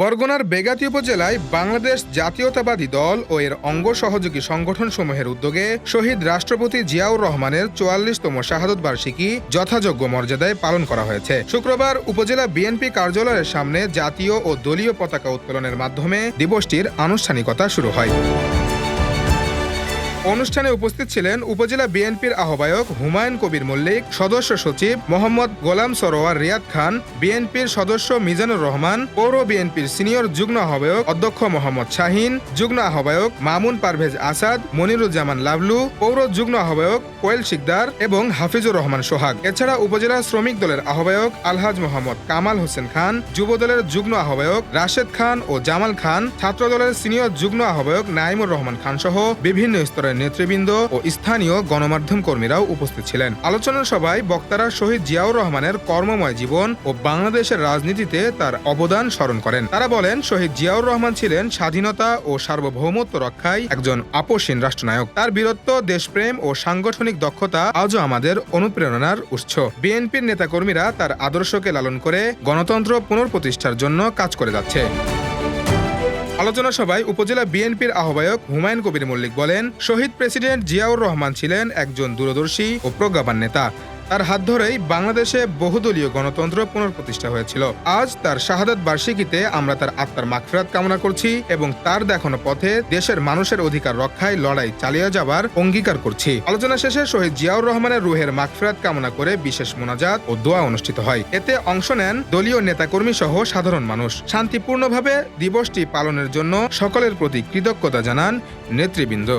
বরগুনার বেগাতি উপজেলায় বাংলাদেশ জাতীয়তাবাদী দল ও এর অঙ্গ সহযোগী সংগঠনসমূহের উদ্যোগে শহীদ রাষ্ট্রপতি জিয়াউর রহমানের চুয়াল্লিশতম শাহাদত বার্ষিকী যথাযোগ্য মর্যাদায় পালন করা হয়েছে। শুক্রবার উপজেলা বিএনপি কার্যালয়ের সামনে জাতীয় ও দলীয় পতাকা উত্তোলনের মাধ্যমে দিবসটির আনুষ্ঠানিকতা শুরু হয়। অনুষ্ঠানে উপস্থিত ছিলেন উপজেলা বিএনপির আহ্বায়ক হুমায়ুন কবির মল্লিক, সদস্য সচিব মোহাম্মদ গোলাম সরোয়ার রিয়াদ খান, বিএনপির সদস্য মিজানুর রহমান, পৌর বিএনপির সিনিয়র যুগ্ম আহ্বায়ক অধ্যক্ষ মোহাম্মদ শাহিন, যুগ্ম আহ্বায়ক মামুন পারভেজ আসাদ, মনিরুজ্জামান লাভলু, পৌর যুগ্ম আহ্বায়ক কোয়েল শিকদার এবং হাফিজুর রহমান সোহাগ। এছাড়া উপজেলা শ্রমিক দলের আহ্বায়ক আলহাজ মোহাম্মদ কামাল হোসেন খান, যুব দলের যুগ্ম আহ্বায়ক রাশেদ খান ও জামাল খান, ছাত্র দলের সিনিয়র যুগ্ম আহ্বায়ক নাইমুর রহমান খান সহ বিভিন্ন স্তরের নেতৃবৃন্দ ও স্থানীয় গণমাধ্যম কর্মীরাও উপস্থিত ছিলেন। আলোচনা সভায় বক্তারা শহীদ জিয়াউর রহমানের কর্মময় জীবন ও বাংলাদেশের রাজনীতিতে তার অবদান স্মরণ করেন। তারা বলেন, শহীদ জিয়াউর রহমান ছিলেন স্বাধীনতা ও সার্বভৌমত্ব রক্ষায় একজন আপোষহীন রাষ্ট্রনায়ক। তার বীরত্ব, দেশপ্রেম ও সাংগঠনিক দক্ষতা আজও আমাদের অনুপ্রেরণার উৎস। বিএনপির নেতাকর্মীরা তার আদর্শকে লালন করে গণতন্ত্র পুনঃপ্রতিষ্ঠার জন্য কাজ করে যাচ্ছে। আলোচনা সভায় উপজেলা বিএনপির আহ্বায়ক হুমায়ুন কবির মল্লিক বলেন, শহীদ প্রেসিডেন্ট জিয়াউর রহমান ছিলেন একজন দূরদর্শী ও প্রজ্ঞাবান নেতা। তার হাত ধরেই বাংলাদেশে বহুদলীয় গণতন্ত্র পুনঃপ্রতিষ্ঠা হয়েছিল। আজ তার শাহাদাত বার্ষিকীতে আমরা তার আত্মার মাগফিরাত কামনা করছি এবং তার দেখানো পথে দেশের মানুষের অধিকার রক্ষায় লড়াই চালিয়ে যাবার অঙ্গীকার করছি। আলোচনা শেষে শহীদ জিয়াউর রহমানের রুহের মাগফিরাত কামনা করে বিশেষ মোনাজাত ও দোয়া অনুষ্ঠিত হয়। এতে অংশ নেন দলীয় নেতাকর্মী সহ সাধারণ মানুষ। শান্তিপূর্ণভাবে দিবসটি পালনের জন্য সকলের প্রতি কৃতজ্ঞতা জানান নেতৃবৃন্দ।